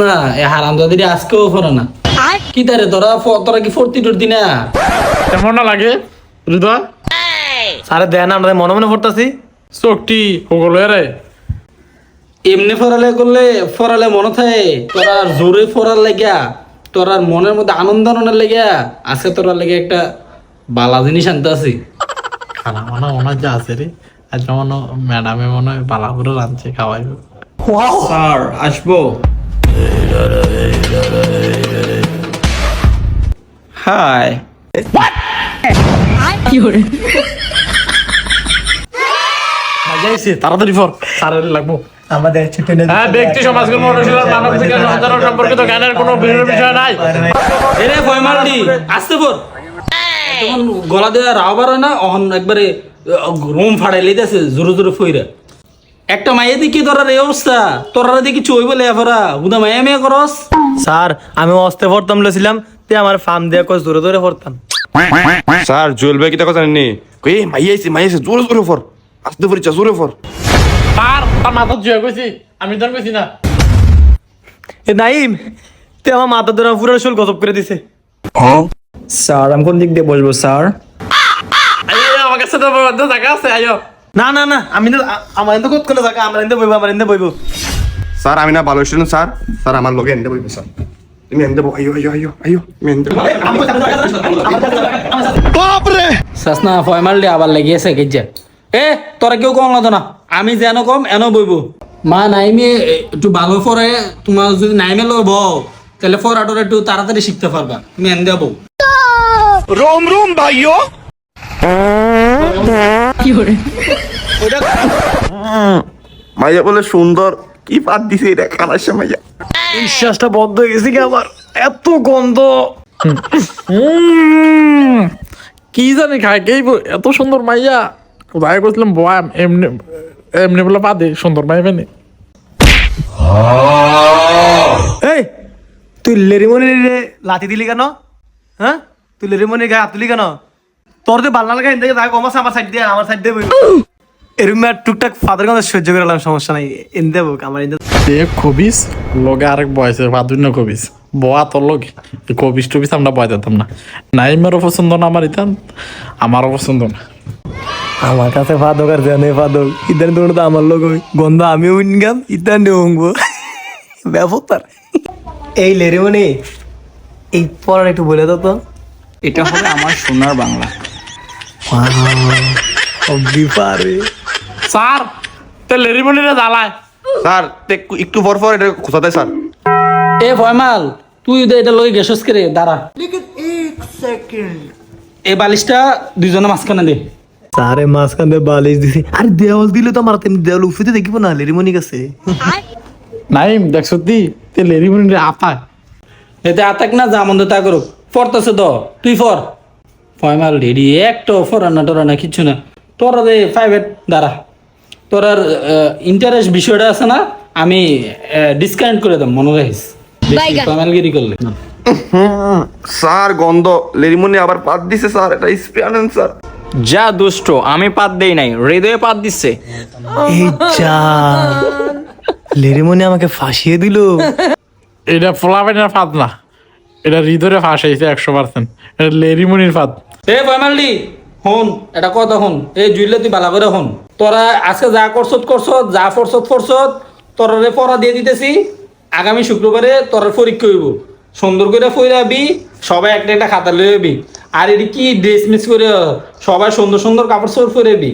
না এ হারাম দাদিরি আজকেও ফরে না। কি তারে তোরা তোরা কি ফর্তি টর্তি না? কেমন না লাগে হৃদয় স্যারে দেন আমরা মনে মনে পড়তাছি। চোখটি ওগুলো রে। এমনি ফরালে করলে ফরালে মনে থাকে তোরা জোরে ফরার লাগিয়া তোরার মনের মধ্যে আনন্দ আনন্দের লাগিয়া আজকে তোরা লেগে একটা বালা জিনিস আনতে আছি। খানা মানা মনে হয় আছে রে। আজ মনে ম্যাডামে মনে হয় বালা করে রাঁধছে খাওয়াইব। স্যার আসব। হাই যাইছে তাড়াতাড়ি ফর সারের লাগবো। আমাদের ছুটি হ্যাঁ ব্যক্তি সমাজকর্ম অনুশীলন মানব বিকাশ সঞ্চালন সম্পর্কিত জ্ঞানের কোনো বিভিন্ন বিষয় নাই। এরে ফয়মালডি আসতে পর তখন গলা দেওয়া রাও বার না অহন একবারে রুম ফাড়াই লইতেছে জোরে জোরে ফইরা। একটা মাইয়া দেখি তোরার এই অবস্থা তোরারা দেখি চই বলে এফরা হুদা মাইয়া মেয়ে করস। স্যার আমি অস্তে পড়তাম লছিলাম তে আমার ফার্ম দিয়ে কস দূরে দূরে পড়তাম। স্যার জুয়েল ভাই কিতা কথা জানেননি? কই মাই আইছে মাই আইছে জোরে জোরে ফর আসতে পরিচা জোরে ফর তার তার মাথা জুয়ে গেছি আমি তো গেছি না। এ নাইম তে আমার মাথা ধরে পুরো শুল গজব করে দিছে। স্যার আমি কোন দিক দিয়ে বসবো স্যার? আইও আমার কাছে তো বদ্ধ জায়গা আছে আইও না না না আমি আ- আমার এনে কত কোন জায়গা? আমার এনে বইব আমার এনে বইব। স্যার আমি না ভালো স্টুডেন্ট স্যার। স্যার আমার লগে এনতে বইবে স্যার। তুমি বই আইও আইও আইও আইও তুমি এনতে সাসনা ফয়মালডি আবার লেগেছে গেজা এ তোরা কেউ কম না। আমি যেন কম এন বইব। মা নাইমে একটু ভালো পরে তোমার যদি নাইমে লো বউ তাহলে ফরাটোর একটু তাড়াতাড়ি শিখতে পারবা তুমি মাইয়া বলে সুন্দর কি পাত দিছে এটা খানার সময় বিশ্বাসটা বন্ধ হয়ে গেছে কি আমার? এত গন্ধ। কি জানি খায় কে এত সুন্দর মাইয়া। কোথায় করছিলাম বয়াম এমনি এমনি বলে বাদে সুন্দর মাই বেনে এই তুই লেরিমনির রে লাতি দিলি কেন? হ্যাঁ? তুই লেরিমনির গায়ে হাত তুলি কেন? তোর তো বাল্লা লাগা হিন্দে দাগ কমাস আমার সাইড দিয়ে আমার সাইড দিয়ে বইব আর টুকটাক ফাদার কথা সহ্য করে গেলাম সমস্যা নাই। এনতে বক আমার এনতে এ কবিস লগে আরেক বয়সে বাদুন্য কবিস। বয়া তোর লগে। এই কবিস টবিস আমরা বয় দিতাম না। নাইমেরও পছন্দ না আমার ইতান আমারও পছন্দ না। আমার কাছে ফাদক আর জানে ফাদক। ইদান তো আমার লোক ওই গন্ধ আমিও ইনকাম ইদান নেব ব্যাপার। এই লেরিমনি এই পর একটু বলে দাও তো। এটা হবে আমার সোনার বাংলা। সবজি পারে স্যার তে লেরিমনিরে জ্বালায়। স্যার তে একটু পর পর এটা খোঁচা দেয় স্যার। এ ফয়মাল তুই দে এটা লই গেছস করে দাঁড়া। এই বালিশটা দুইজনে মাঝখানে দে। সারে মাঝখান দিয়ে বালিশ দিছি। আরে দেওয়াল দিলে তো আমার তেমনি দেওয়াল উফিতে দেখিব না লেরিমনি কাছে। নাইম দেখছ দি তে লেরিমনিরে আপায় এতে আতাক না যা মন্দ তা করুক। ফরতেছে তো তুই ফর ফয়মাল রেডি একটা ফরানা টরানা কিচ্ছু না। তোরা প্রাইভেট তোরার ইন্টারেস্ট বিষয়টা আছে না আমি ডিসকাউন্ট করে দেব মনে রাখিস। ফয়মালগিরি করলে। স্যার গন্ধ। লেরিমনি আবার পাত দিছে স্যার এটা স্প্রে আনেন স্যার। যা দুষ্ট আমি পাত দেই নাই হৃদয়ে পাত দিচ্ছে। এই যা লেরিমনি আমাকে ফাঁসিয়ে দিল। এটা ফোলাবেনের ফাঁদ না এটা হৃদয়ে ফাঁস হয়েছে একশো পার্সেন্ট এটা লেরিমনির ফাঁদ এ ফয়মালডি হন এটা কথা হন এই জুইলে তুই বালা করে হন তোরা আজকে যা করছত করছত যা ফরছত ফরছত তোরারে পড়া দিয়ে দিতেছি। আগামী শুক্রবারে তোর পরীক্ষা হইব। সুন্দর করে ফইরা আবি সবাই একটা একটা খাতা লইবি। আর এটি কি ড্রেস মিস করে সবাই সুন্দর সুন্দর কাপড় চোপড় ফুরাবি